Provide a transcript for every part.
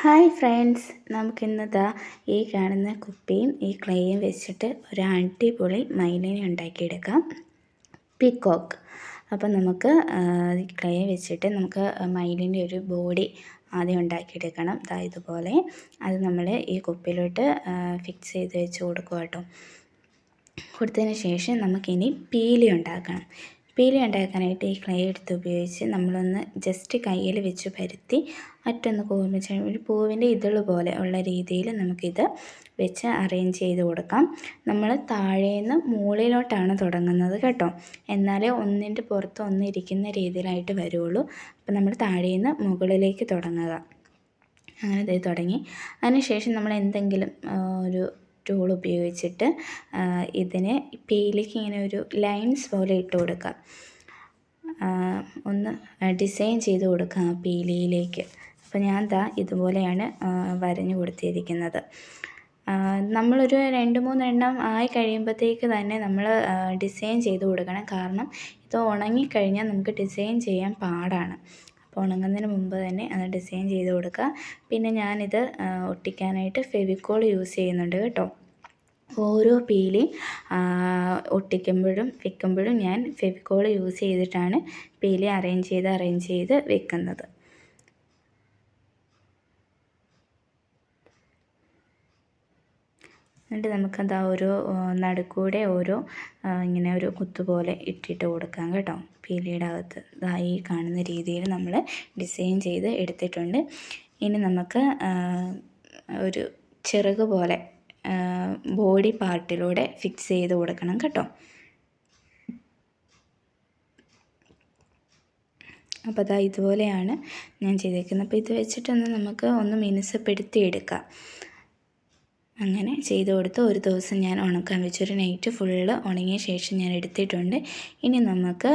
Hi friends നമുക്കിന്നതാ ഈ കാണുന്ന കുപ്പിയും ഈ ക്ലേയും വെച്ചിട്ട് ഒരു അടിപൊളി മൈലിനെ ഉണ്ടാക്കിയെടുക്കാം. പീക്കോക്ക്. അപ്പം നമുക്ക് ക്ലേ വെച്ചിട്ട് നമുക്ക് മയിലിന്റെ ഒരു ബോഡി ആദ്യം ഉണ്ടാക്കിയെടുക്കണം. ദാ ഇതുപോലെ. അത് നമ്മൾ ഈ കുപ്പിയിലോട്ട് ഫിക്സ് ചെയ്ത് വെച്ച് കൊടുക്കുക കേട്ടോ കൊടുത്തതിന് ശേഷം നമുക്കിനി പീലി ഉണ്ടാക്കണം. പീലി ഉണ്ടാക്കാനായിട്ട് ഈ ക്ലേ എടുത്ത് ഉപയോഗിച്ച് നമ്മളൊന്ന് ജസ്റ്റ് കയ്യിൽ വെച്ച് പരുത്തി മറ്റൊന്ന് കൂർമ്മിച്ച് ഒരു പൂവിന്റെ ഇതൾ പോലെ ഉള്ള രീതിയിൽ നമുക്കിത് വെച്ച് അറേഞ്ച് ചെയ്ത് കൊടുക്കാം. നമ്മൾ താഴേന്ന് മുകളിലോട്ടാണ് തുടങ്ങുന്നത് കേട്ടോ. എന്നാലേ ഒന്നിന്റെ പുറത്ത് ഒന്നിരിക്കുന്ന രീതിയിലായിട്ട് വരുള്ളൂ അപ്പോൾ നമ്മൾ താഴേന്ന് മുകളിലേക്ക് തുടങ്ങുക. അങ്ങനെ ഇത് തുടങ്ങി. അതിനുശേഷം നമ്മൾ എന്തെങ്കിലും ഒരു ടൂൾ ഉപയോഗിച്ചിട്ട് ഇതിന് പേയിലേക്ക് ഇങ്ങനെ ഒരു ലൈൻസ് പോലെ ഇട്ട് കൊടുക്കുക ഒന്ന് ഡിസൈൻ ചെയ്ത് കൊടുക്കുക ആ അപ്പോൾ ഞാൻ ദാ ഇതുപോലെയാണ് വരഞ്ഞു കൊടുത്തിരിക്കുന്നത്. നമ്മളൊരു രണ്ട് മൂന്നെണ്ണം ആയി കഴിയുമ്പോഴത്തേക്ക് തന്നെ നമ്മൾ ഡിസൈൻ ചെയ്ത് കൊടുക്കണം. കാരണം ഇത് ഉണങ്ങിക്കഴിഞ്ഞാൽ നമുക്ക് ഡിസൈൻ ചെയ്യാൻ പാടാണ്. അപ്പോൾ ഉണങ്ങുന്നതിന് മുമ്പ് തന്നെ അത് ഡിസൈൻ ചെയ്ത് കൊടുക്കുക. പിന്നെ ഞാനിത് ഒട്ടിക്കാനായിട്ട് ഫെവിക്കോൾ യൂസ് ചെയ്യുന്നുണ്ട് കേട്ടോ. ഓരോ പീലി ഒട്ടിക്കുമ്പോഴും വെക്കുമ്പോഴും ഞാൻ ഫെവിക്കോൾ യൂസ് ചെയ്തിട്ടാണ് പീലി അറേഞ്ച് ചെയ്ത് അറേഞ്ച് ചെയ്ത് വെക്കുന്നത്. എന്നിട്ട് നമുക്കത് ആ ഓരോ നടുക്കൂടെ ഓരോ ഇങ്ങനെ ഒരു കുത്തുപോലെ ഇട്ടിട്ട് കൊടുക്കാം കേട്ടോ. പീലിയുടെ അകത്ത് ഇതാ ഈ കാണുന്ന രീതിയിൽ നമ്മൾ ഡിസൈൻ ചെയ്ത് എടുത്തിട്ടുണ്ട്. ഇനി നമുക്ക് ഒരു ചിറക് പോലെ ബോഡി പാർട്ടിലൂടെ ഫിക്സ് ചെയ്ത് കൊടുക്കണം കേട്ടോ. അപ്പോൾ അതാ ഇതുപോലെയാണ് ഞാൻ ചെയ്തേക്കുന്നത്. അപ്പോൾ ഇത് വെച്ചിട്ടൊന്ന് നമുക്ക് ഒന്ന് മിനുസപ്പെടുത്തി എടുക്കാം അങ്ങനെ ചെയ്ത് കൊടുത്ത് ഒരു ദിവസം ഞാൻ ഉണക്കാൻ വെച്ചു. ഒരു നൈറ്റ് ഫുള്ള് ഉണങ്ങിയ ശേഷം ഞാൻ എടുത്തിട്ടുണ്ട്. ഇനി നമുക്ക്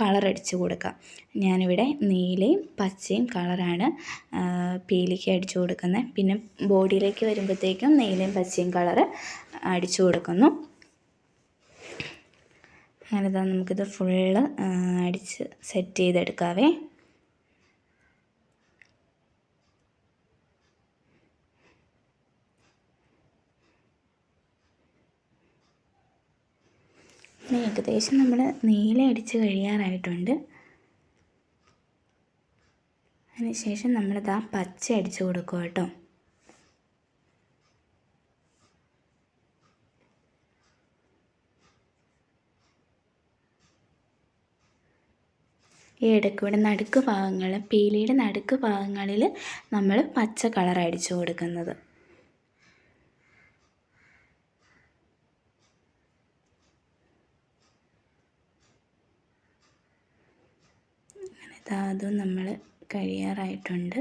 കളർ അടിച്ച് കൊടുക്കാം. ഞാനിവിടെ നീലയും പച്ചയും കളറാണ് പീലിക്ക് അടിച്ചു കൊടുക്കുന്നത്. പിന്നെ ബോഡിയിലേക്ക് വരുമ്പോഴത്തേക്കും നീലയും പച്ചയും കളറ് അടിച്ചു കൊടുക്കുന്നു. അങ്ങനെ നമുക്കിത് ഫുള്ള് അടിച്ച് സെറ്റ് ചെയ്തെടുക്കാവേ. ഏകദേശം നമ്മൾ നീല അടിച്ച് കഴിയാറായിട്ടുണ്ട്. അതിനുശേഷം നമ്മളിത് പച്ച അടിച്ച് കൊടുക്കുക കേട്ടോ. ഈ ഇടയ്ക്കൂടെ നടുക്ക് ഭാഗങ്ങൾ പീലിയുടെ നടുക്ക് ഭാഗങ്ങളിൽ നമ്മൾ പച്ച കളർ അടിച്ചു കൊടുക്കുന്നത്. അതും നമ്മൾ കഴിയാറായിട്ടുണ്ട്.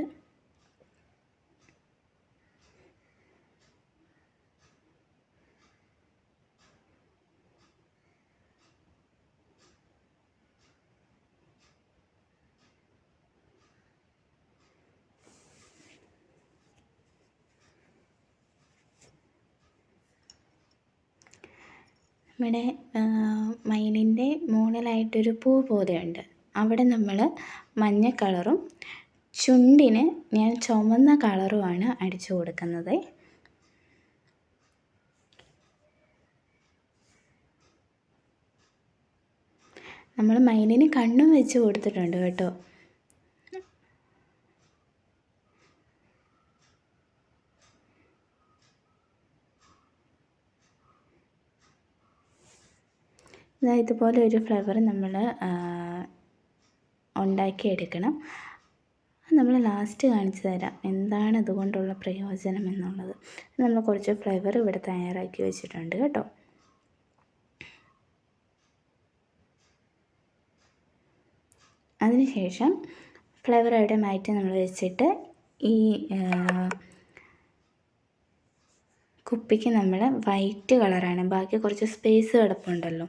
നമ്മുടെ മയിലിന്റെ മുകളിലായിട്ടൊരു പൂ പോലെയുണ്ട്. അവിടെ നമ്മൾ മഞ്ഞ കളറും ചുണ്ടിന് ഞാൻ ചുമന്ന കളറുമാണ് അടിച്ചു കൊടുക്കുന്നത്. നമ്മൾ മയിലിന് കണ്ണും വെച്ച് കൊടുത്തിട്ടുണ്ട് കേട്ടോ. ഇതുപോലെ ഒരു ഫ്ലവർ നമ്മൾ ഉണ്ടാക്കിയെടുക്കണം. നമ്മൾ ലാസ്റ്റ് കാണിച്ചു തരാം. എന്താണ് അതുകൊണ്ടുള്ള പ്രയോജനം എന്നുള്ളത്. നമ്മൾ കുറച്ച് ഫ്ലേവർ ഇവിടെ തയ്യാറാക്കി വെച്ചിട്ടുണ്ട് കേട്ടോ. അതിനുശേഷം ഫ്ലേവർ അവിടെ മാറ്റി നമ്മൾ വെച്ചിട്ട് ഈ കുപ്പിക്ക് നമ്മൾ വൈറ്റ് കളറാണ് ബാക്കി കുറച്ച് സ്പേസ് കിടപ്പുണ്ടല്ലോ.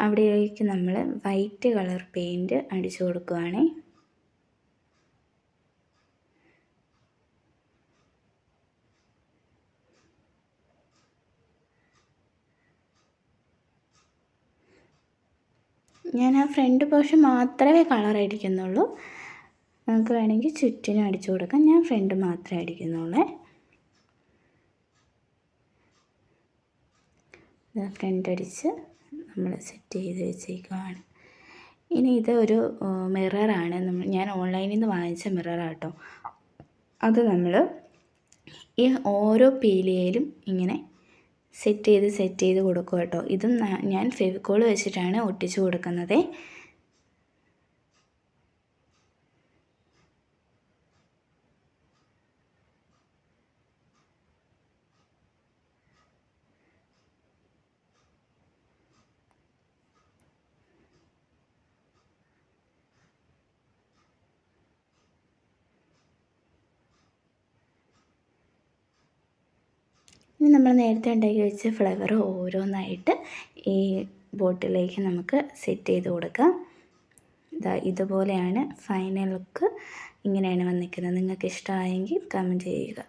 അവിടേക്ക് നമ്മൾ വൈറ്റ് കളർ പെയിന്റ് അടിച്ചു കൊടുക്കുകയാണ് ഞാൻ ആ ഫ്രണ്ട് പോർഷൻ മാത്രമേ കളർ അടിക്കുന്നുള്ളൂ. നമുക്ക് വേണമെങ്കിൽ ചുറ്റിനും അടിച്ചു കൊടുക്കാം. ഞാൻ ഫ്രണ്ട് മാത്രമേ അടിക്കുന്നുള്ളേ. ഫ്രണ്ട് അടിച്ച് നമ്മൾ സെറ്റ് ചെയ്ത് വെച്ചേക്കുവാണ്. ഇനി ഇത് ഒരു മിററാണ് നമ്മൾ ഞാൻ ഓൺലൈനിൽ നിന്ന് വാങ്ങിച്ച മിററാണ് കേട്ടോ അത് നമ്മൾ ഈ ഓരോ പീലിയയിലും ഇങ്ങനെ സെറ്റ് ചെയ്ത് സെറ്റ് ചെയ്ത് കൊടുക്കും കേട്ടോ ഇതും ഞാൻ ഫെവിക്കോൾ വെച്ചിട്ടാണ് ഒട്ടിച്ച് കൊടുക്കുന്നത്. ഇനി നമ്മൾ നേരത്തെ ഉണ്ടാക്കി വെച്ച ഫ്ലവർ ഓരോന്നായിട്ട് ഈ ബോട്ടിലേക്ക് നമുക്ക് സെറ്റ് ചെയ്ത് കൊടുക്കാം. ഇതാ ഇതുപോലെയാണ് ഫൈനൽ ലുക്ക് ഇങ്ങനെയാണ് വന്നിരിക്കുന്നത്. നിങ്ങൾക്ക് ഇഷ്ടമായെങ്കിൽ കമന്റ് ചെയ്യുക.